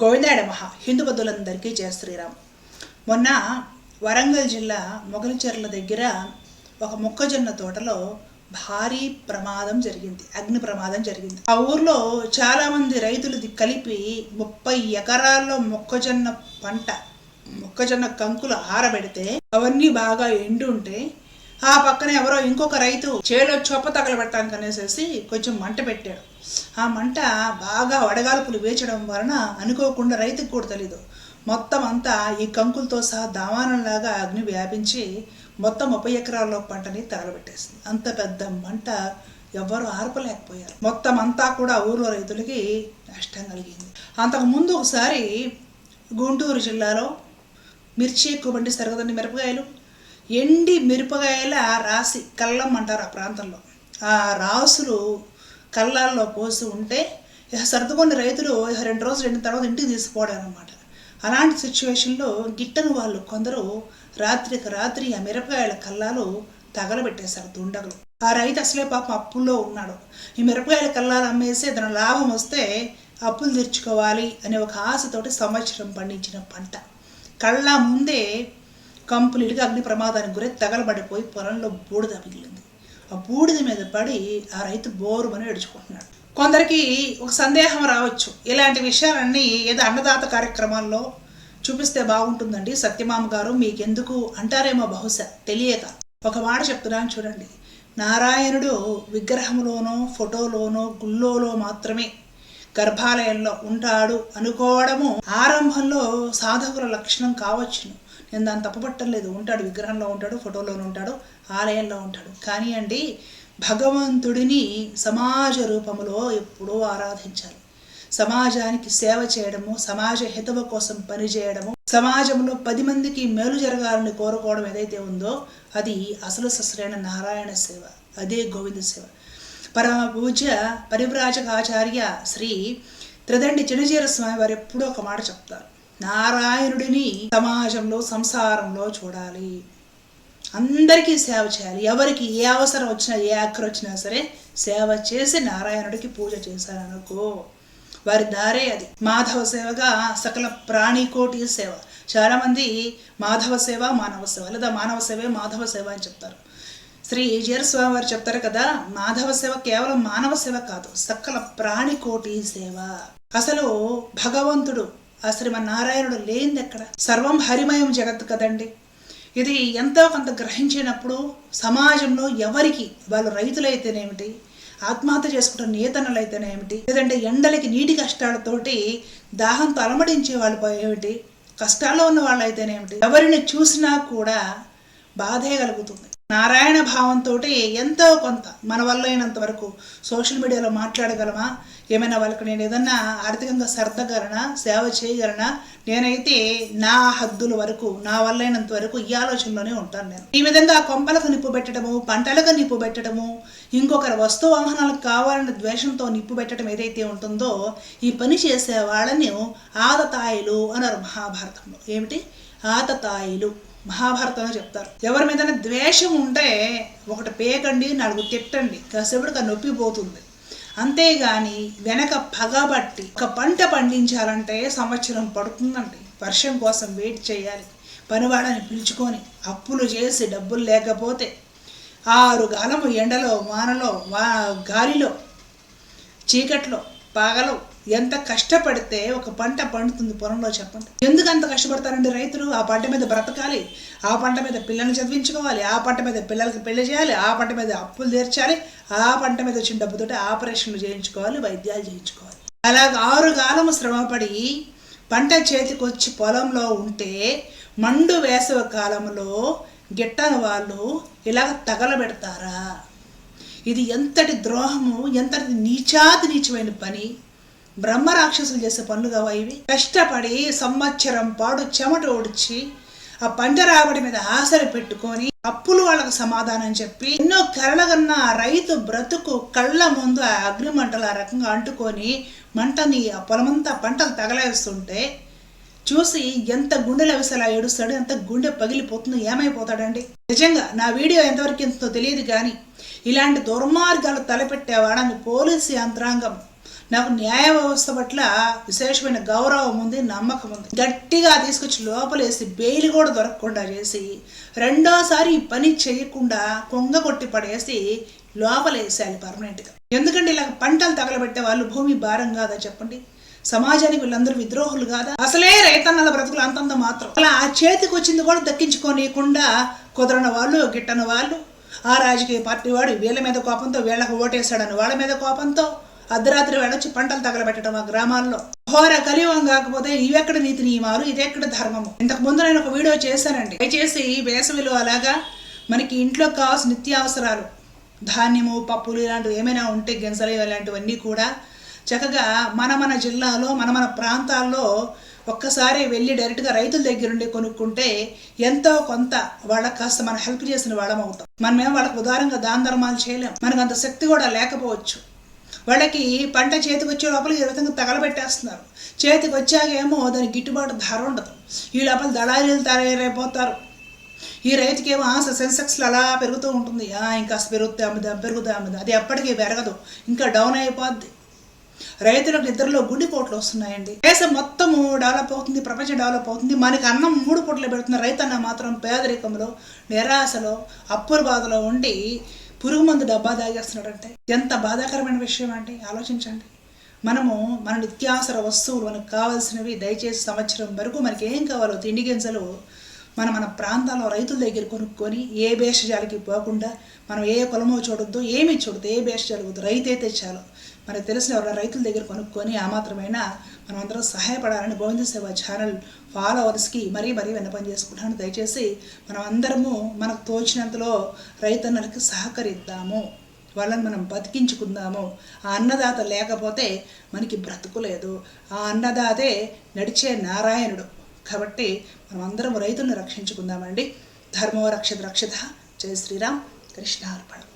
గోవిందాడ మహా హిందూ బదులందరికీ జయ శ్రీరామ్. మొన్న వరంగల్ జిల్లా మొగలిచెర్ల దగ్గర ఒక మొక్కజొన్న తోటలో భారీ ప్రమాదం జరిగింది అగ్ని ప్రమాదం జరిగింది. ఆ ఊర్లో చాలామంది రైతులు కలిపి ముప్పై ఎకరాల్లో మొక్కజొన్న పంట మొక్కజొన్న కంకులు ఆరబెడితే అవన్నీ బాగా ఎండు ఉంటే ఆ పక్కన ఎవరో ఇంకొక రైతు చేలో చొప్ప తగలబెట్టడానికి అనేసి కొంచెం మంట పెట్టాడు. ఆ మంట బాగా వడగాల్పులు వేచడం వలన అనుకోకుండా రైతుకు కూడా తెలీదు. మొత్తం అంతా ఈ కంకులతో సహా దావానంలాగా అగ్ని వ్యాపించి మొత్తం ముప్పై ఎకరాల్లో పంటని తగలబెట్టేసింది. అంత పెద్ద మంట ఎవ్వరూ ఆర్పలేకపోయారు. మొత్తం అంతా కూడా ఊర్లో రైతులకి నష్టం కలిగింది. అంతకు ముందు ఒకసారి గుంటూరు జిల్లాలో మిర్చి ఎక్కువ పండిస్తారు కదండి మిరపకాయలు ఎండి మిరపకాయల రాసి కళ్ళం అంటారు ఆ ప్రాంతంలో. ఆ రాసులు కళ్ళాల్లో పోసి ఉంటే సర్దుకొని రైతులు రెండు రోజులు ఎండిన తర్వాత ఇంటికి తీసుకుపోవడం అనమాట అలాంటి సిచ్యువేషన్లో గిట్టని వాళ్ళు కొందరు రాత్రికి రాత్రి ఆ మిరపకాయల కల్లాలు తగలబెట్టేశారు దుండగులు. ఆ రైతు అసలే పాపం అప్పుల్లో ఉన్నాడు. ఈ మిరపకాయల కల్లాలు అమ్మేసి తన లాభం వస్తే అప్పులు తీర్చుకోవాలి అనే ఒక ఆశతోటి సంవత్సరం పండించిన పంట. కళ్ళ ముందే కంప్లీట్గా అగ్ని ప్రమాదానికి గురై తగలబడిపోయి పొలంలో బూడిద మిగిలింది. ఆ బూడిద మీద పడి ఆ రైతు బోరుమని ఏడుచుకుంటున్నాడు. కొందరికి ఒక సందేహం రావచ్చు. ఇలాంటి విషయాలన్నీ ఏదో అన్నదాత కార్యక్రమాల్లో చూపిస్తే బాగుంటుందండి. సత్యమామ గారు మీకెందుకు అంటారేమో బహుశా తెలియక. ఒక మాట చెప్తున్నాను చూడండి. నారాయణుడు విగ్రహంలోనో ఫోటోలోనో గుళ్ళోలో మాత్రమే గర్భాలయంలో ఉంటాడు అనుకోవడము ఆరంభంలో సాధకుల లక్షణం కావచ్చును. నేను దాన్ని తప్పుపట్టం లేదు. ఉంటాడు విగ్రహంలో ఉంటాడు ఫోటోలోనే ఉంటాడు ఆలయంలో ఉంటాడు. కానీ అండి భగవంతుడిని సమాజ రూపంలో ఎప్పుడూ ఆరాధించాలి. సమాజానికి సేవ చేయడము సమాజ హితవ కోసం పనిచేయడము సమాజంలో పది మందికి మేలు జరగాలని కోరుకోవడం ఏదైతే ఉందో అది అసలు ససరైన నారాయణ సేవ అదే గోవింద సేవ. పరమ పూజ్య పరివ్రాజకాచార్య శ్రీ త్రిదండి చిన్నజీర స్వామి వారు ఎప్పుడూ ఒక మాట చెప్తారు. నారాయణుడిని సమాజంలో సంసారంలో చూడాలి. అందరికీ సేవ చేయాలి. ఎవరికి ఏ అవసరం వచ్చినా ఏ ఆఖరి వచ్చినా సరే సేవ చేసి నారాయణుడికి పూజ చేశారనుకో వారి దారే అది. మాధవ సేవగా సకల ప్రాణికోటి సేవ. చాలామంది మాధవ సేవ మానవ సేవ. లేదా మానవ సేవే మాధవ సేవ అని చెప్తారు. శ్రీ జీరస్వామి వారు చెప్తారు కదా మాధవ సేవ కేవలం మానవ సేవ కాదు సకల ప్రాణికోటి సేవ. అసలు భగవంతుడు ఆ శ్రీమన్నారాయణుడు లేనిది ఎక్కడ? సర్వం హరిమయం జగత్ కదండి. ఇది ఎంతో కొంత గ్రహించినప్పుడు సమాజంలో ఎవరికి వాళ్ళు రైతులైతేనేమిటి ఆత్మహత్య చేసుకుంటున్న నేతనలు అయితేనేమిటి లేదంటే ఎండలకి నీటి కష్టాలతోటి దాహంతో అలమడించే వాళ్ళు ఏమిటి కష్టాల్లో ఉన్న వాళ్ళు అయితేనేమిటి ఎవరిని చూసినా కూడా బాధే కలుగుతుంది. నారాయణ భావంతో ఎంతో కొంత మన వల్ల అయినంత వరకు సోషల్ మీడియాలో మాట్లాడగలమా? ఏమైనా వాళ్ళకి నేను ఏదన్నా ఆర్థికంగా సర్దగలనా? సేవ చేయగలనా? నేనైతే నా హద్దుల వరకు నా వల్లైనంత వరకు ఈ ఆలోచనలోనే ఉంటాను నేను. ఈ విధంగా కొంపలకు నిప్పు పెట్టడము పంటలకు నిప్పు పెట్టడము ఇంకొకరి వస్తు వాహనాలకు కావాలన్న ద్వేషంతో నిప్పు పెట్టడం ఏదైతే ఉంటుందో ఈ పని చేసే వాళ్ళని ఆదతాయిలు అన్నారు మహాభారతంలో. ఏమిటి? ఆతతాయిలు మహాభారతంలో చెప్తారు. ఎవరి మీద ద్వేషం ఉంటే ఒకటి పేకండి నాలుగు తిట్టండి. కాసేపటికి ఆ నొప్పి పోతుంది. అంతేగాని వెనక పగబట్టి ఒక పంట పండించాలంటే సంవత్సరం పడుతుందండి. వర్షం కోసం వెయిట్ చేయాలి. పనివాడని పిలుచుకొని అప్పులు చేసి డబ్బులు లేకపోతే ఆరు గాలము ఎండలో వానలో వా గాలిలో చీకట్లో పగలో ఎంత కష్టపడితే ఒక పంట పండుతుంది పొలంలో చెప్పండి. ఎందుకు అంత కష్టపడతారండి రైతులు? ఆ పంట మీద బ్రతకాలి. ఆ పంట మీద పిల్లల్ని చదివించుకోవాలి. ఆ పంట మీద పిల్లలకి పెళ్ళి చేయాలి. ఆ పంట మీద అప్పులు తీర్చాలి. ఆ పంట మీద వచ్చిన డబ్బుతోటి ఆపరేషన్లు చేయించుకోవాలి వైద్యాలు చేయించుకోవాలి. అలాగ ఆరు కాలము శ్రమపడి పంట చేతికొచ్చి పొలంలో ఉంటే మండు వేసవ కాలంలో గిట్టని వాళ్ళు ఇలాగ తగలబెడతారా? ఇది ఎంతటి ద్రోహము ఎంతటి నీచాతి నీచమైన పని. బ్రహ్మ రాక్షసులు చేసే పనులు కావా ఇవి? కష్టపడి సంవత్సరం పాడు చెమట ఓడిచి ఆ పంట రాబడి మీద ఆశలు పెట్టుకొని అప్పులు వాళ్ళకు సమాధానం చెప్పి ఎన్నో కరలగన్న రైతు బ్రతుకు కళ్ళ ముందు ఆ అగ్నిమంటలు ఆ రకంగా అంటుకొని మంటని ఆ పొలమంతా పంటలు తగలేస్తుంటే చూసి ఎంత గుండెల విసలా ఏడుస్తాడు ఎంత గుండె పగిలిపోతుందో ఏమైపోతాడండి? నిజంగా నా వీడియో ఎంతవరకు ఎంతో తెలియదు కానీ ఇలాంటి దుర్మార్గాలు తలపెట్టే వాళ్ళని పోలీసు యంత్రాంగం నాకు న్యాయ వ్యవస్థ పట్ల విశేషమైన గౌరవం ఉంది నమ్మకం ఉంది. గట్టిగా తీసుకొచ్చి లోపలేసి బెయిల్ కూడా దొరకకుండా చేసి రెండోసారి ఈ పని చేయకుండా కొంగ కొట్టి పడేసి లోపలేసేయాలి పర్మనెంట్గా. ఎందుకంటే ఇలా పంటలు తగలబెట్టే వాళ్ళు భూమి భారం కాదా చెప్పండి. సమాజానికి వీళ్ళందరూ విద్రోహులు కాదా? అసలే రైతన్నల బ్రతుకులు అంతంత మాత్రం. అలా ఆ చేతికి వచ్చింది కూడా దక్కించుకోనియకుండా కుదరని వాళ్ళు గిట్టని వాళ్ళు ఆ రాజకీయ పార్టీ వాడు వీళ్ళ మీద కోపంతో వీళ్ళకు ఓటేశాడని వాళ్ళ మీద కోపంతో అర్ధరాత్రి వెళ్ళొచ్చి పంటలు తగలబెట్టడం ఆ గ్రామాల్లో. ఘోర కలియుగం కాకపోతే ఇవెక్కడ నీతి నియమాలు ఇదెక్కడ ధర్మము? ఇంతకు ముందు నేను ఒక వీడియో చేశానండి. దయచేసి వేసవిలో అలాగా మనకి ఇంట్లో కావాల్సిన నిత్యావసరాలు ధాన్యము పప్పులు ఇలాంటివి ఏమైనా ఉంటే గింజలు ఇలాంటివన్నీ కూడా చక్కగా మన మన జిల్లాలో మన మన ప్రాంతాల్లో ఒక్కసారి వెళ్ళి డైరెక్ట్గా రైతుల దగ్గరుండి కొనుక్కుంటే ఎంతో కొంత వాళ్ళకి కాస్త మనం హెల్ప్ చేసిన వాళ్ళం అవుతాం. మనమేమో వాళ్ళకి ఉదారంగా దాన ధర్మాలు చేయలేం. మనకు అంత శక్తి కూడా లేకపోవచ్చు. వాళ్ళకి పంట చేతికి వచ్చే లోపల ఈ విధంగా తగలబెట్టేస్తున్నారు. చేతికి వచ్చాకేమో దానికి గిట్టుబాటు ధర ఉండదు. ఈ లోపల దళారీలు తయారైపోతారు. ఈ రైతుకేమో ఆశ సెన్సెక్స్లో అలా పెరుగుతూ ఉంటుంది. ఇంకా పెరుగుతా అమ్ముదాం పెరుగుతా అమ్ముదాం అది ఎప్పటికీ పెరగదు. ఇంకా డౌన్ అయిపోద్ది. రైతులకు నిద్రలో గుండెపోట్లు వస్తున్నాయండి. దేశం మొత్తము డెవలప్ అవుతుంది ప్రపంచం డెవలప్ అవుతుంది. మనకి అన్నం మూడు పూటలు పెడుతున్న రైతన్న మాత్రం పేదరికంలో నిరాశలో అప్పుల బాధలో ఉండి పురుగు మందు డబ్బా తాగేస్తున్నాడంటే ఎంత బాధాకరమైన విషయం అంటే ఆలోచించండి. మనము మన నిత్యావసర వస్తువులు మనకు కావాల్సినవి దయచేసి సంవత్సరం వరకు మనకి ఏం కావాలో తిండి గింజలు మన మన ప్రాంతాల్లో రైతుల దగ్గర కొనుక్కొని ఏ భేషజాలకి పోకుండా మనం ఏ కులమో చూడొద్దు ఏమీ చూడద్దు ఏ భేషజాలు రైతు అయితే చాలు. మనకు తెలిసిన ఎవరైనా రైతుల దగ్గర కొనుక్కొని ఆ మాత్రమైనా మనం అందరం సహాయపడాలని గోవింద సేవ ఛానల్ ఫాలోవర్స్కి మరీ మరీ విన్నపం చేసుకుంటాను దయచేసి మనం అందరము మనకు తోచినంతలో రైతన్నలకి సహకరిద్దాము. వాళ్ళని మనం బతికించుకుందాము. ఆ అన్నదాత లేకపోతే మనకి బ్రతుకు లేదు. ఆ అన్నదాతే నడిచే నారాయణుడు. కాబట్టి మనం అందరం రైతులను రక్షించుకుందామండి. ధర్మో రక్షత రక్షత. జయ శ్రీరామ్. కృష్ణార్పణం.